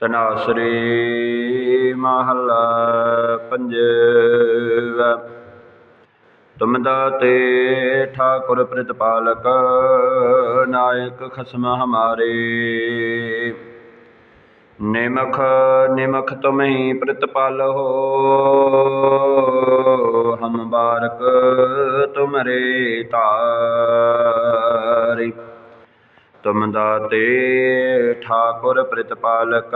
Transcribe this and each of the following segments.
ਤਨਾਸਰੀ ਮਹੱਲਾ ਪੰਜਵਾ। ਤੁਮ ਦਾਤੇ ਠਾਕੁਰ ਪ੍ਰਤਪਾਲਕ ਨਾਇਕ ਖਸਮ ਹਮਾਰੇ। ਨਿਮਖ ਨਿਮਖ ਤੁਮਹੀ ਪ੍ਰਤਪਾਲੋ ਹਮ ਬਾਰਕ ਤੁਮਰੇ ਤਾਰੀ। ਤੁਮ ਦਾਤੇ, ਠਾਕੁਰ ਪ੍ਰਤਪਾਲਕ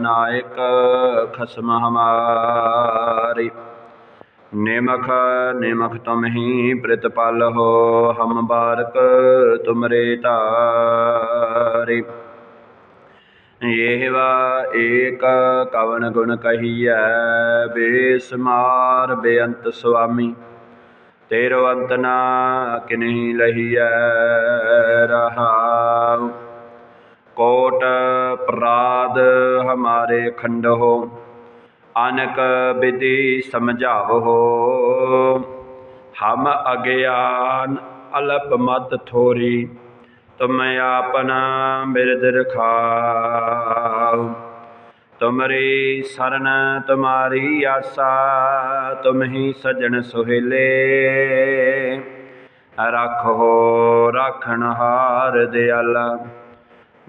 ਨਾਇਕ, ਖਸਮ ਹਮਾਰੀ। ਨਿਮਖ ਨਿਮਖ ਤੁਮਹੀ ਪ੍ਰਤਪਾਲੋ ਹਮ ਬਾਰਕ ਤੁਮਰੇ ਤਾਰੀ। ਇਹਵਾ ਏਕ ਕਵਨ ਗੁਣ ਕਹੀਐ, ਬੇਸਮਾਰ ਬੇਅੰਤ ਸੁਆਮੀ। ਤੇਰੋ ਅੰਤ ਨਾ ਕਿਨਹੀ ਲਹੀਐ ਰਹਾਉ ਕੋਟ ਪ੍ਰਾਦ ਹਮਾਰੇ ਖੰਡੋ ਅਨਕ ਵਿਧि ਸਮਝਾਵੋ ਹਮ ਅਗਿਆਨ ਅਲਪ ਮਤ ਥੋਰੀ ਤੁਮ ਆਪਨ ਬਿਰਦ ਰਖਾਉ ਤੁਮਰੀ ਸਰਨ ਤੁਮਾਰੀ ਆਸਾ, ਤੁਮ ਹੀ ਸਜਣ ਸੁਹੇਲੇ। ਰੱਖੋ, ਰਾਖਣ ਹਾਰ ਦਿਆਲਾ,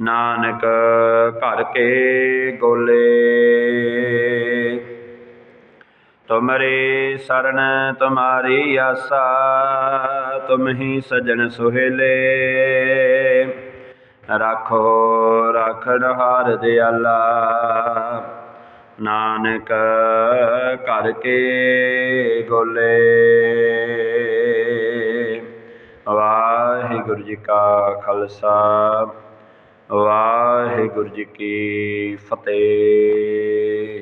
ਨਾਨਕ ਘਰ ਕੇ ਗੋਲੇ। ਤੁਮਰੇ ਸਰਨ ਤੁਮਾਰੀ ਆਸਾ, ਤੁਮ ਹੀ ਸਜਣ ਸੁਹੇਲੇ। ਰੱਖੋ, ਰਾਖਣ ਹਾਰ ਦਿਆਲਾ ਨਾਨਕ ਕਰਕੇ ਗੋਲੇ। ਵਾਹਿਗੁਰੂ ਜੀ ਕਾ ਖਾਲਸਾ, ਵਾਹਿਗੁਰੂ ਜੀ ਕੀ ਫਤਿਹ।